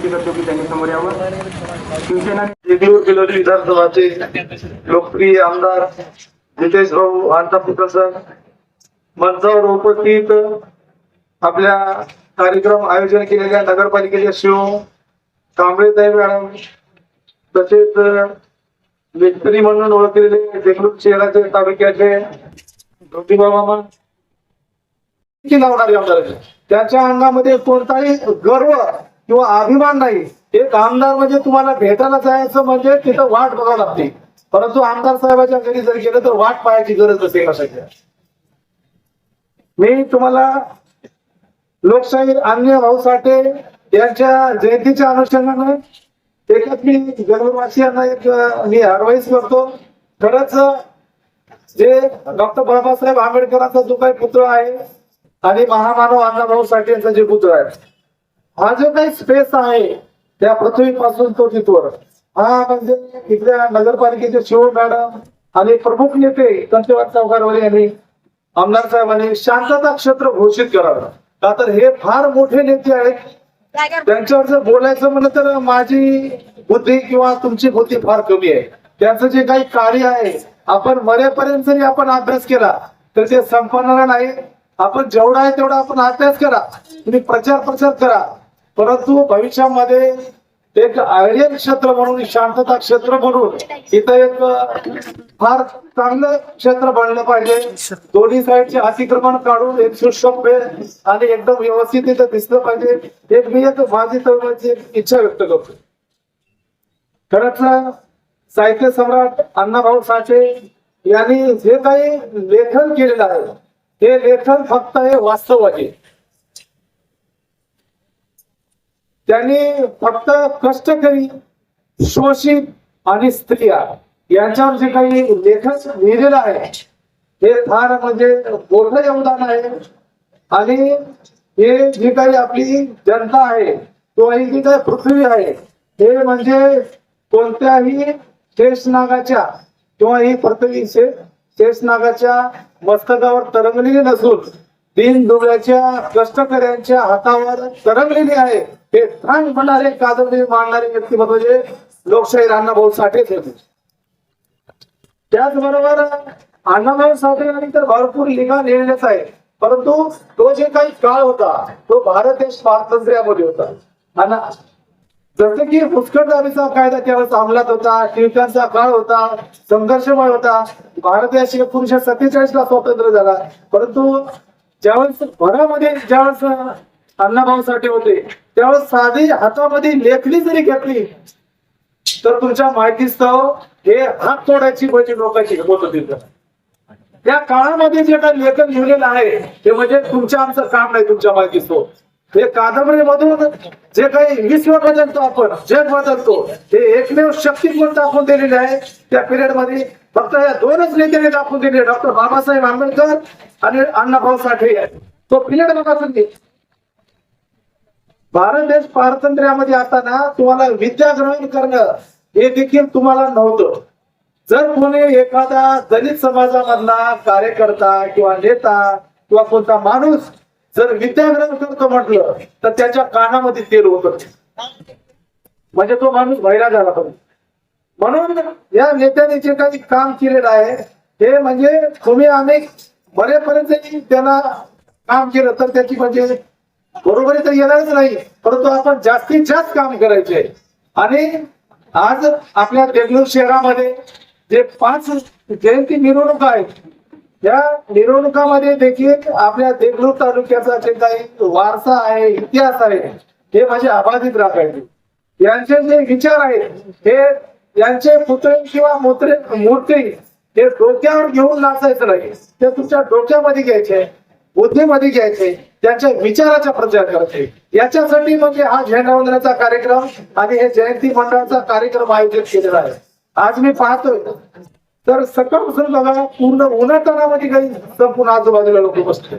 करतो की त्यांनी समोर यावं. शिवसेना विधानसभाचे लोकप्रिय आमदार नितेश भाऊ अंतापुत्र सर मंचावर उपस्थित आपल्या कार्यक्रम आयोजन केलेल्या नगरपालिकेच्या शिव कांबळेताई मॅडम तसेच मिस्त्री म्हणून ओळखलेले देगलूर शहराचे तालुक्याचे ज्योतिबा मामा लावणारे आमदार त्यांच्या त्याच्या अंगामध्ये कोणताही गर्व किंवा अभिमान नाही एक आमदार म्हणजे तुम्हाला भेटायला जायचं म्हणजे तिथं वाट बघावं लागते. परंतु आमदार साहेबाच्या घरी जर गेलं तर वाट पाहायची गरज नसते कशाची. मी तुम्हाला लोकशाहीर अन्य भाऊ साठे यांच्या जयंतीच्या अनुषंगाने एकच मी गरुडवासियांना एक मी अडवाईस करतो. खरंच जे डॉक्टर बाबासाहेब आंबेडकरांचा जो काही पुत्र आहे आणि महामानव अण्णाभाऊ साठे यांचा जे पुत्र आहे हा जो काही स्पेस आहे त्या पृथ्वीपासून तो तिथवर. हा म्हणजे इथल्या नगरपालिकेचे शिव मॅडम आणि प्रमुख नेते कंचवाद चौकारवाले यांनी आमदार साहेबांनी शांतता क्षेत्र घोषित करावं. का तर हे फार मोठे नेते आहेत. त्यांच्यावर जर बोलायचं म्हणलं तर माझी बुद्धी किंवा तुमची बुद्धी फार कमी आहे. त्यांचं जे काही कार्य आहे आपण मरेपर्यंत जरी आपण अभ्यास केला तर ते संपणार नाही. आपण जेवढा आहे तेवढा आपण अभ्यास करा. तुम्ही प्रचार प्रचार करा. परंतु भविष्यामध्ये एक आयडियल क्षेत्र म्हणून शांतता क्षेत्र म्हणून इथं एक फार चांगलं क्षेत्र बनलं पाहिजे. दोन्ही साईडचे अतिक्रमण काढून एक सुशोभ्य आणि एकदम व्यवस्थित इथं दिसलं पाहिजे. एक मी एक माझी तरुणाची एक इच्छा व्यक्त करतो. खरंच साहित्य सम्राट अण्णाभाऊ साठे यांनी जे काही लेखन केलेलं आहे हे लेखन फक्त हे वास्तव आहे. त्यांनी फक्त कष्टकरी शोषित आणि स्त्रिया यांच्यावर जे काही लेखन लिहिलेलं आहे हे फार म्हणजे मोठं योगदान आहे. आणि हे जी काही आपली जनता आहे किंवा ही जी काही पृथ्वी आहे हे म्हणजे कोणत्याही शेषनागाच्या किंवा ही पृथ्वी शे- शेषनागाच्या मस्तकावर तरंगलेली नसून तीन दुबळ्याच्या कष्टकऱ्यांच्या हातावर तरंगलेली आहे. हे ठाण म्हणणारे कादंबरी मांडणारे व्यक्तिमत्व जे लोकशाही अण्णाभाऊ साठेच होते. त्याचबरोबर अण्णाभाऊ साठे यांनी तर भरपूर लिखा लिहिलेच आहे. परंतु तो जे काही काळ होता तो भारत देश स्वातंत्र्यामध्ये होता. आणि जसं की पुष्कळदारीचा कायदा त्यावेळेस अंमलात होता टिळकांचा काळ होता संघर्षमय होता. भारत देश एकोणीशे सत्तेचाळीस ला स्वातंत्र्य झाला. परंतु ज्यावेळेस घरामध्ये ज्यावेळेस अण्णाभाऊ साठे होते त्यावेळेस साधी हातामध्ये लेखणी जरी घेतली तर तुमच्या माहितीस्तव हे हात तोडायची म्हणजे लोकांची होत होती. त्या काळामध्ये जे काही लेखन लिहिलेलं आहे ते म्हणजे तुमच्या आमचं काम नाही तुमच्या माहितीस्तव. हे कादंबरीमधून जे काही विश्व बदलतो आपण जग बदलतो हे एकमेव शक्तीपण आपण दिलेली आहे. त्या पिरियडमध्ये फक्त या दोनच नेत्याने दाखवून दिले. डॉक्टर बाबासाहेब आंबेडकर आणि अण्णाभाऊ साठे तो पिरियड बघा तुम्ही भारत देश स्वातंत्र्यामध्ये असताना तुम्हाला विद्या ग्रहण करणं हे देखील तुम्हाला नव्हतं. जर कोणी एखादा दलित समाजामधला कार्यकर्ता किंवा नेता किंवा कोणता माणूस जर विद्या ग्रहण करतो म्हटलं तर त्याच्या कानामध्ये तेल होत म्हणजे तो माणूस भैरा झाला पाहिजे. म्हणून या नेत्याने जे काही काम केलेलं आहे. हे म्हणजे तुम्ही आम्ही बरेपर्यंत त्यांना काम केलं तर त्याची म्हणजे बरोबरी तर येणारच नाही परंतु आपण जास्तीत जास्त काम करायचे. आणि आज आपल्या देगलूर शहरामध्ये जे पाच जयंती मिरवणुका आहेत या मिरवणुकामध्ये देखील आपल्या देगलूर तालुक्याचा जे काही वारसा आहे इतिहास आहे हे म्हणजे अबाधित राखायचे यांचे जे विचार आहेत हे यांचे पुतळे किंवा मुत्रे मूर्ती हे डोक्यावर घेऊन नाचायचं नाही. ते तुमच्या डोक्यामध्ये घ्यायचे बुद्धीमध्ये घ्यायचे त्यांच्या विचाराचा प्रचार करायचे याच्यासाठी म्हणजे हा झेंडावंदनाचा कार्यक्रम आणि हे जयंती मंडळाचा कार्यक्रम आयोजित केलेला आहे. आज मी पाहतोय. तर सकाळपासून बघा पूर्ण उन्हातानामध्ये काही संपूर्ण आजूबाजूला लोक बसले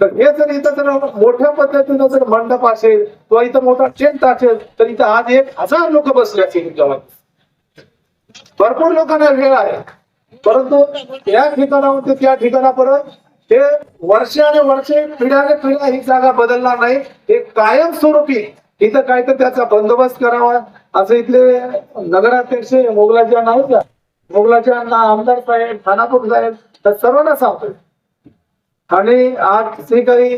तर हे जर इथं जर मोठ्या पद्धतीनं जर मंडप असेल किंवा इथं मोठा टेंट असेल तर इथं आज एक हजार लोक बसले असतील भरपूर लोकांना वेळ आहे. परंतु या ठिकाणावरती त्या ठिकाणापर्यंत हे वर्षाने वर्षे पिढ्याने पिढ्या ही जागा बदलणार नाही. हे कायमस्वरूपी इथं काय तर त्याचा बंदोबस्त करावा. असं इथले नगराध्यक्ष मोगलाच्या नाव का मोगलाच्या आमदार साहेब खानापूर साहेब तर सर्वांना सांगतोय. आणि आज जे काही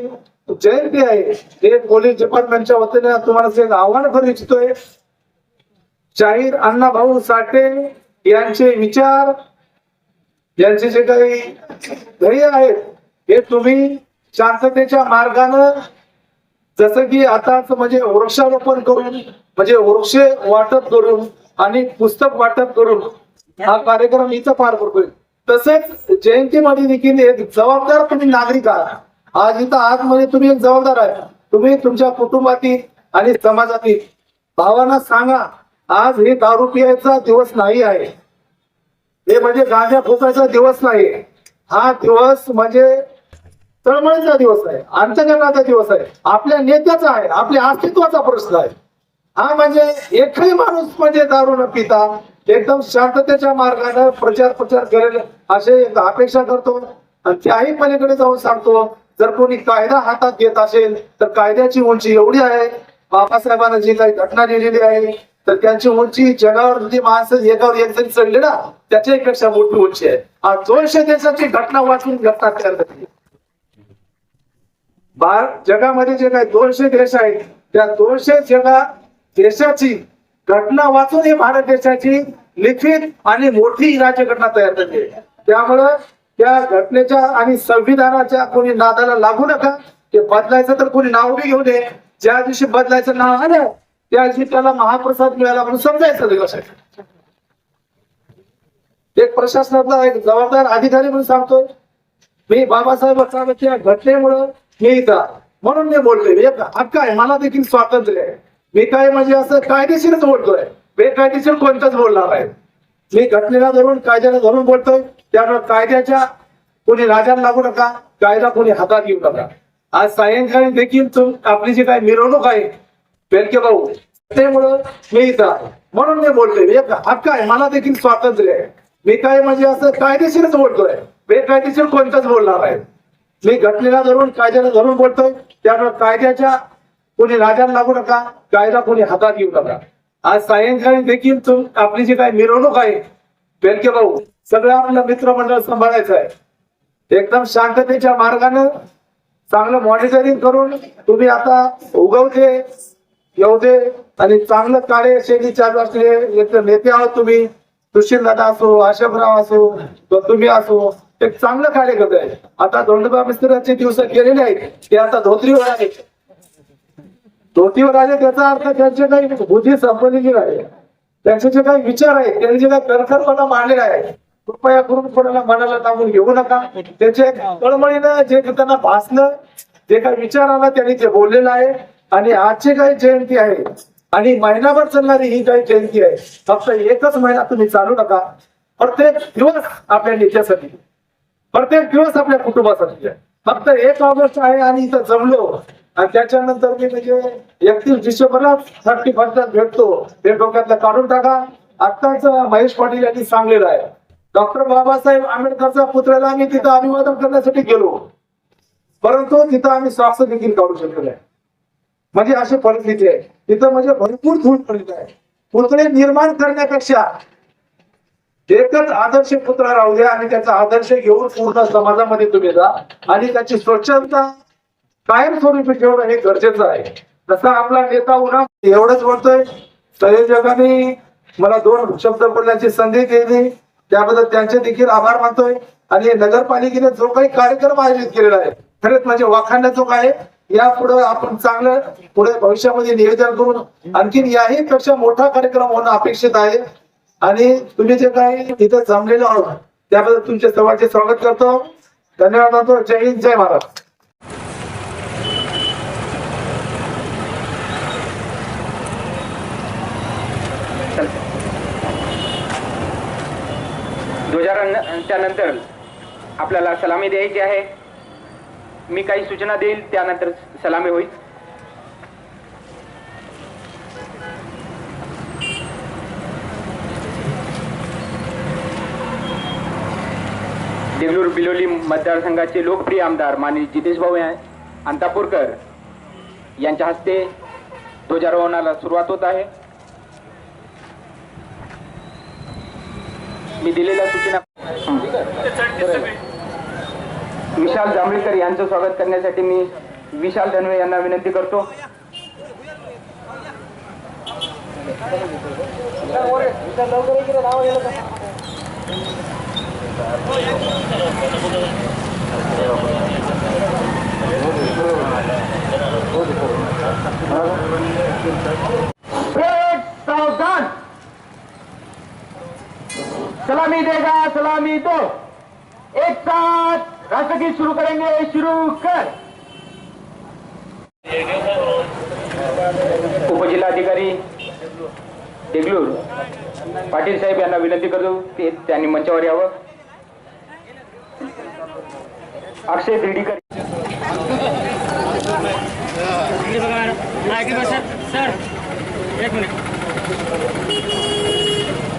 जयंती आहे. ते पोलीस डिपार्टमेंटच्या वतीने तुम्हाला एक आव्हान करू इच्छितोय शाहीर अण्णा भाऊ साठे यांचे विचार यांचे जे काही ध्येय आहेत हे तुम्ही शांततेच्या मार्गानं जसं की आताच म्हणजे वृक्षारोपण करून म्हणजे वृक्ष वाटप करून आणि पुस्तक वाटप करून हा कार्यक्रम इथं पार पडतोय. तसेच जयंतीमध्ये देखील एक जबाबदार तुम्ही नागरिक आहात. आज इथं आजमध्ये म्हणजे तुम्ही एक जबाबदार आहे. तुम्ही तुमच्या कुटुंबातील आणि समाजातील भावांना सांगा आज हे दारू पियाचा दिवस नाही आहे. हे म्हणजे गांजा फुकायचा दिवस नाही हा दिवस म्हणजे तळमळीचा दिवस आहे. अंतकरणाचा दिवस आहे. आपल्या नेत्याचा आहे. आपल्या अस्तित्वाचा प्रश्न आहे. हा म्हणजे एकही माणूस म्हणजे दारू न पिता एकदम शांततेच्या मार्गाने प्रचार प्रचार करेल. असे अपेक्षा करतो. आणि त्याही पलीकडे जाऊन सांगतो जर कोणी कायदा हातात घेत असेल तर कायद्याची उंची एवढी आहे. बाबासाहेबांना जी काही घटना लिहिलेली आहे तर त्यांची उंची जगावर जी माणसं एकावर एक जरी चढले ना त्याच्यापेक्षा मोठी उंची आहे. आज दोनशे देशाची घटना वाचून घटना तयार करते भारत जगामध्ये जे काही दोनशे देश आहेत त्या दोनशे जगा देशाची घटना वाचून ही भारत देशाची लिखित आणि मोठी राज्यघटना तयार करते. त्यामुळं त्या घटनेच्या आणि संविधानाच्या कोणी नादाला लागू नका. ते बदलायचं तर कोणी नाव बी घेऊ दे ज्या दिवशी बदलायचं नाव आलं त्या दिवशी त्याला महाप्रसाद मिळाला म्हणून समजायचं एक प्रशासनातला एक जबाबदार अधिकारी म्हणून सांगतोय मी बाबासाहेब त्या घटनेमुळं मी इथं म्हणून मी बोलतोय एक हक्क आहे. मला देखील स्वातंत्र्य आहे. मी काय म्हणजे असं कायदेशीरच बोलतोय. बेकायदेशीर कोणतंच बोलणार आहे मी घटनेला धरून कायद्याला धरून बोलतोय. त्यामुळे कायद्याच्या कोणी राजाला लागू नका कायदा कोणी हातात घेऊ नका. आज सायंकाळी देखील आपली जी काय मिरवणूक आहे बेलके भाऊ त्यामुळं मी इथं आहे. म्हणून मी बोलतोय एक हक्क आहे मला देखील स्वातंत्र्य आहे. मी काय म्हणजे असं कायदेशीरच बोलतोय. बेकायदेशीर कोणताच बोलणार आहे मी घटनेला धरून कायद्याला धरून बोलतोय. त्यामुळे कायद्याच्या कोणी राजाला लागू नका कायदा कोणी हातात घेऊ नका. आज सायंकाळी देखील आपली जी काय मिरवणूक आहे? बेलके भाऊ सगळं आपलं मित्रमंडळ सांभाळायचं आहे. एकदम शांततेच्या मार्गाने चांगलं मॉनिटरिंग करून तुम्ही आता उगवते येऊ दे आणि चांगलं कार्यशैली चालू असले नेते आहोत तुम्ही. सुशील दादा असो आशफराव असो तुम्ही असो एक चांगलं कार्य करत आहे. आता धोंडबा मिस्त्राचे दिवस गेलेले आहेत. ते आता धोत्रीवर आहेत. धोतीवर आले त्याचा अर्थ त्यांचे काही बुद्धी संपलेली आहे त्यांचे जे काही विचार आहेत त्यांनी जे काही करकरपणा मांडलेला आहे कृपया करून कोणाला मनाला टाकून घेऊ नका. त्याचे कळमळीनं जे त्यांना भासलं जे काही विचार आला त्यांनी ते बोललेलं आहे. आणि आजची काही जयंती आहे आणि महिनाभर चालणारी ही काही जयंती आहे फक्त एकच महिना तुम्ही चालू नका. प्रत्येक दिवस आपल्या नेत्यासाठी प्रत्येक दिवस आपल्या कुटुंबासाठी. फक्त एक ऑगस्ट आहे आणि इथं जमलो. आणि त्याच्यानंतर मी म्हणजे एकतीस डिसेंबरला थर्टी फर्स्टला भेटतो. हे डोक्यातलं काढून टाका. आत्ताच महेश पाटील यांनी सांगलेलं आहे. डॉक्टर बाबासाहेब आंबेडकरच्या पुतळ्याला आम्ही तिथं अभिवादन करण्यासाठी गेलो. परंतु तिथं आम्ही स्वास्थ्य देखील काढू शकलो नाही. म्हणजे अशी परिस्थिती आहे. तिथं म्हणजे भरपूर धूळ पडलेली आहे. पुतळे निर्माण करण्यापेक्षा एकच आदर्श पुत्र राहू द्या आणि त्याचा आदर्श घेऊन पूर्ण समाजामध्ये तुम्ही जा आणि त्याची स्वच्छता कायमस्वरूपी ठेवणं हे गरजेचं आहे. तसा आपला नेता उन्हा एवढंच बोलतोय संयोजकांनी मला दोन शब्द बोलण्याची संधी दिली. त्याबद्दल त्यांचे देखील आभार मानतोय. आणि नगरपालिकेने जो काही कार्यक्रम आयोजित केलेला आहे खरंच म्हणजे वाखाणण्याचं काय या पुढे आपण चांगलं पुढे भविष्यामध्ये नियोजन करून आणखीन याही पेक्षा मोठा कार्यक्रम होणं अपेक्षित आहे. आणि तुम्ही जे काही इथं जमलेलो आहोत त्याबद्दल तुमचे सर्वांचे स्वागत करतो. धन्यवाद जय हिंद जय महाराज ध्वजारोहण त्यानंतर आपल्याला सलामी द्यायची आहे. मी काही सूचना देईल त्यानंतर सलामी होईल. देगलूर बिलोली मतदारसंघाचे लोकप्रिय आमदार माननीय जितेश भाऊ अंतापूरकर यांच्या हस्ते ध्वजारोहणाला सुरुवात होत आहे. मी दिलेल्या सूचना विशाल जांभळीकर यांचं स्वागत करण्यासाठी मी विशाल धनवे यांना विनंती करतो. सलामी देगा सलामी दो। एक साथ राष्ट्रगीत शुरू करेंगे शुरू कर। उपजिल्हाधिकारी देगलूर पाटील साहेब यांना विनंती करतो ते त्यांनी मंचावर यावं. अक्षय दिर्डीकर सर एक मिनिट.